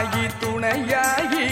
தாயி துணையாயி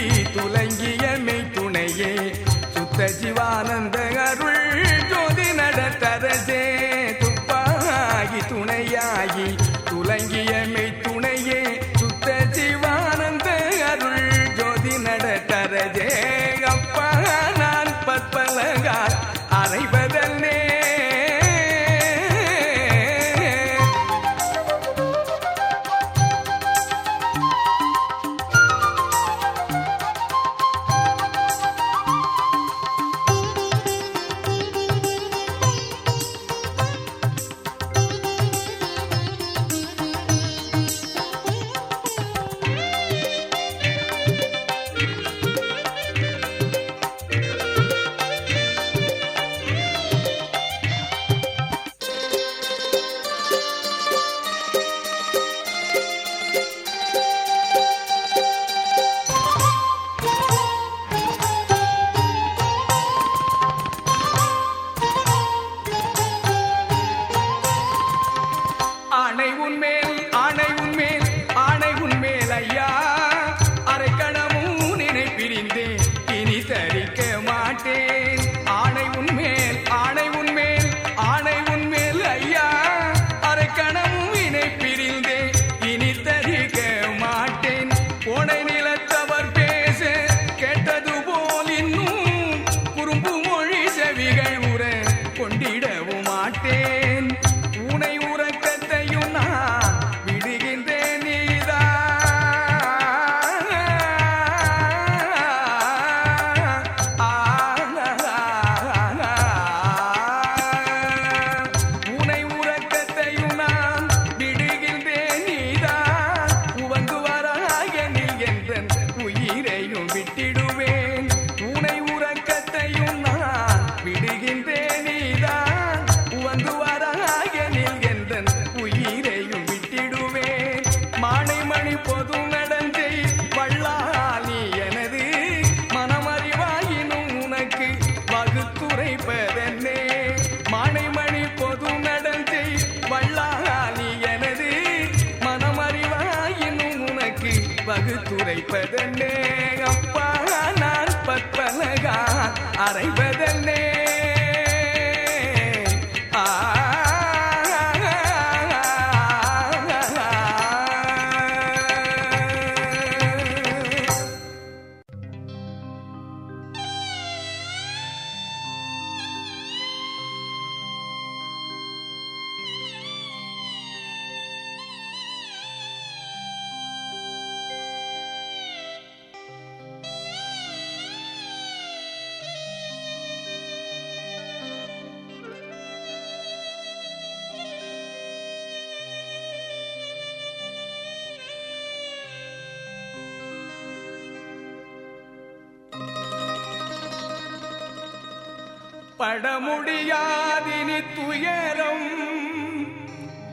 படமுடியாதினி துயரம்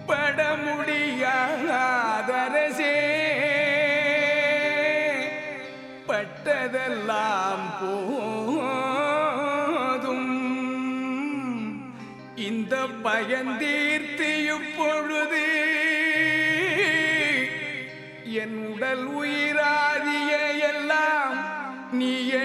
படமுடியாதரசே. பட்டதெல்லாம் போதும். இந்த பயந்தீர்த்தி இப்பொழுது என் உடல் உயிராதிய எல்லாம் நீயே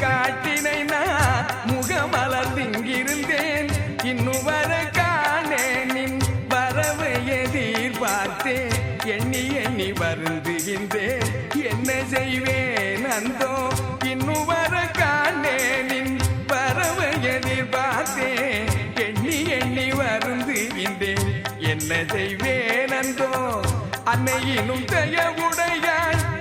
காட்டினை நான் முகமலர்ந்திங்கிருந்தேன் இன்னும் வர காணேன் நின் வரவு எதிர்பார்த்தேன் எண்ணி எண்ணி வருந்துகின்றேன். என்ன செய்வேன் அந்தோ? இன்னும் வர காணேன் நின் வரவு எதிர்பார்த்தேன் எண்ணி எண்ணி வருந்துகின்றேன். என்ன செய்வேன் அந்தோ? அன்னையினும் தயவுடையாள்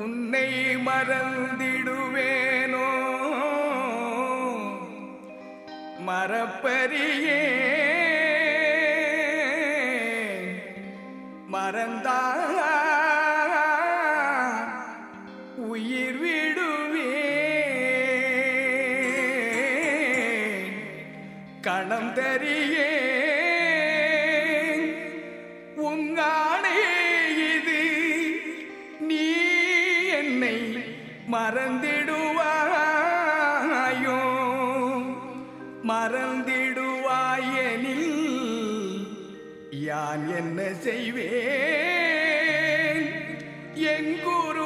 உன்னை மறந்திடுவேனோ? மறப்பறியே. எங்கூர்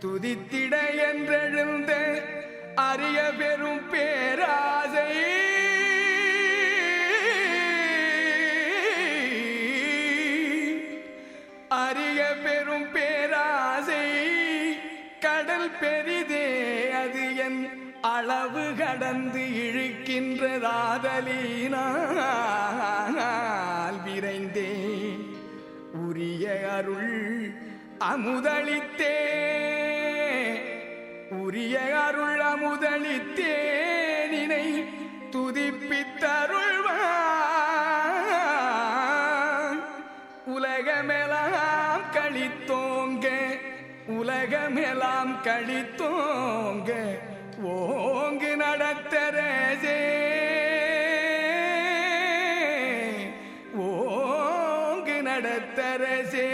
துதித்திட என்றெழுந்த அரிய பெரும் பேராசை. அரிய பெரும் பேராசை. கடல் பெரிதே அது என் அளவு கடந்து இழுக்கின்றதாதலினால் விரைந்தேன் உரிய அருள் அமுதளித்தே. உரிய அருள் அமுதளி தேனினை துதிப்பித்தருள்வான். உலகமெலாம் கழித்தோங்க உலகமெலாம் கழித்தோங்க ஓங்கு நடத்தரசே ஓங்கு நடத்தரசே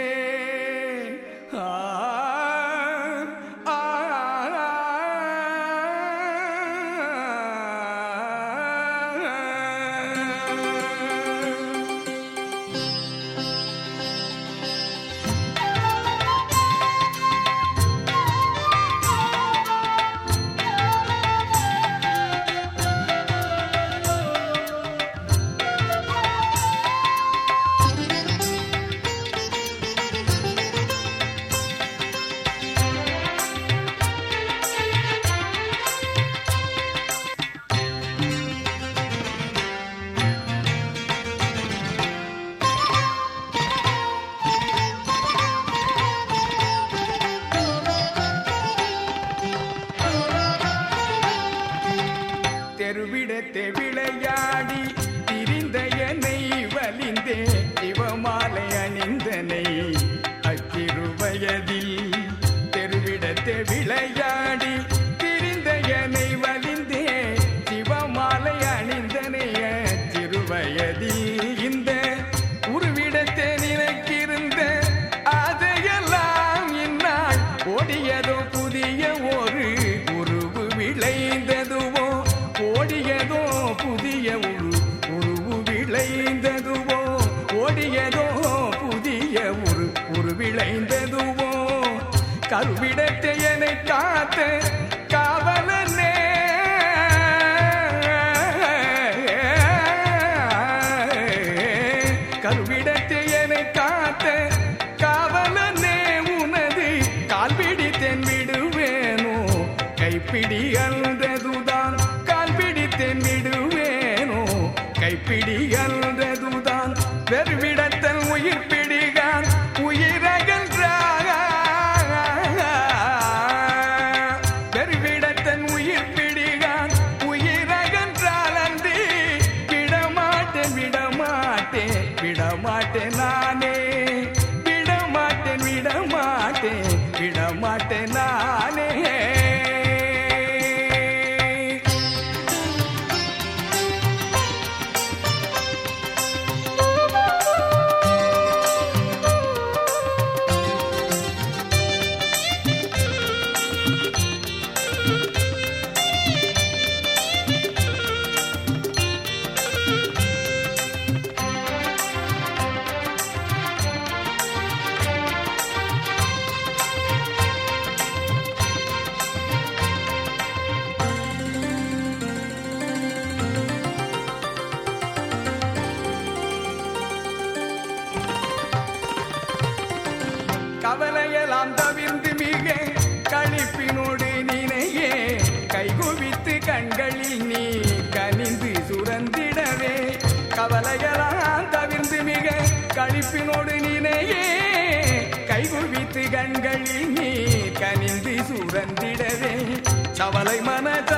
பிறந்திடவே சவலை மனத